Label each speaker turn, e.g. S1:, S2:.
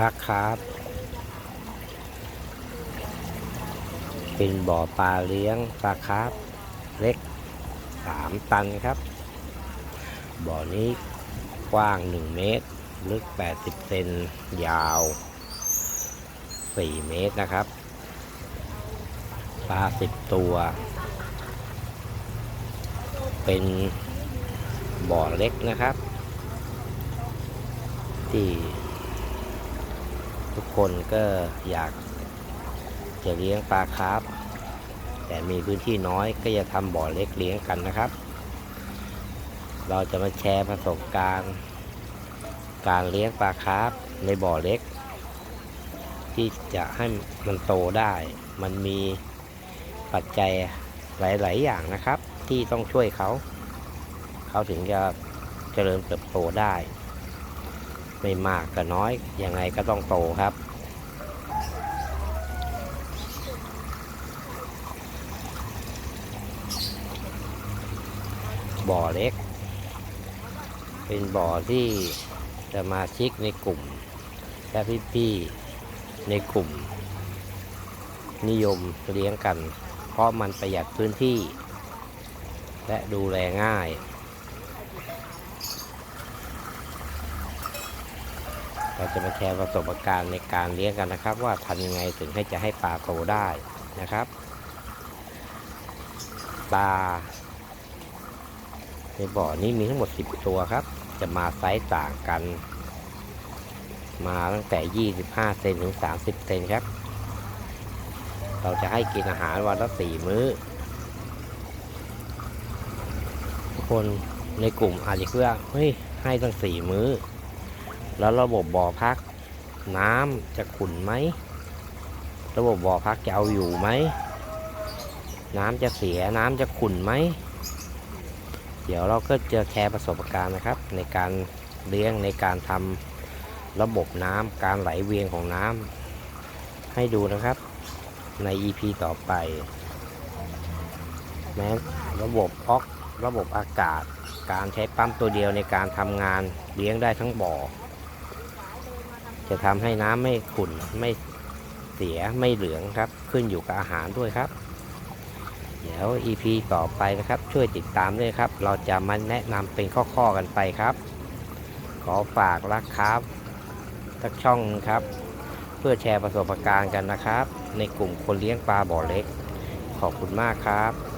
S1: ราคาเป็นบ่อปลาเลี้ยงปลาคร์ฟเล็กสามตันครับ บ่อนี้กว้าง1เมตร ลึก 80 เซนยาว 4 เมตรนะครับ ปลา 10 ตัว เป็นบ่อเล็กนะครับ ที่ ทุกคนก็อยากจะเลี้ยงปลาคาร์ฟแต่มีพื้นที่น้อยก็จะทำบ่อเล็กเลี้ยงกันนะครับ เราจะมาแชร์ประสบการณ์ การเลี้ยงปลาคาร์ฟในบ่อเล็ก ที่จะให้มันโตได้ มันมีปัจจัยหลาย ๆ อย่างนะครับ ที่ต้องช่วยเขา เขาถึงจะเจริญเติบโตได้ ไม่มากก็น้อย ยังไงก็ต้องโตครับ บ่อเล็ก เป็นบ่อที่สมาชิกในกลุ่ม และพี่ๆในกลุ่ม นิยมเลี้ยงกัน เพราะมันประหยัดพื้นที่ และดูแลง่าย เราจะมาแชร์ประสบการณ์ในการเลี้ยงกันนะครับ ว่าทำยังไงถึงให้จะให้ปลาโตได้นะครับปลาในบ่อนี้มีทั้งหมด 10 ตัวครับ จะมาไซส์ต่างกัน มาตั้งแต่ 25 เซนถึง 30 เซนครับ เราจะให้กินอาหารวันละ 4 มื้อทุกคนในกลุ่มอาจจะคิดว่าเฮ้ยให้ตั้ง 4 มื้อ แล้วระบบบ่อพักน้ำจะขุ่นไหม ระบบบ่อพักจะเอาอยู่ไหม น้ำจะเสียน้ำจะขุ่นไหม เดี๋ยวเราก็จะแชร์ประสบการณ์นะครับ ในการเลี้ยงในการทำระบบน้ำการไหลเวียนของน้ำให้ดูนะครับ ใน EP ต่อไป แม้ระบบออกระบบอากาศ การใช้ปั๊มตัวเดียวในการทำงานเลี้ยงได้ทั้งบ่อ จะทำให้น้ำไม่ขุ่นไม่เสียไม่เหลืองครับ ขึ้นอยู่กับอาหารด้วยครับ เดี๋ยว EP ต่อไปนะครับ ช่วยติดตามด้วยครับ เราจะมาแนะนำเป็นข้อๆกันไปครับ ขอฝากรักครับทักช่องครับ เพื่อแชร์ประสบการณ์กันนะครับ ในกลุ่มคนเลี้ยงปลาบ่อเล็ก ขอบคุณมากครับ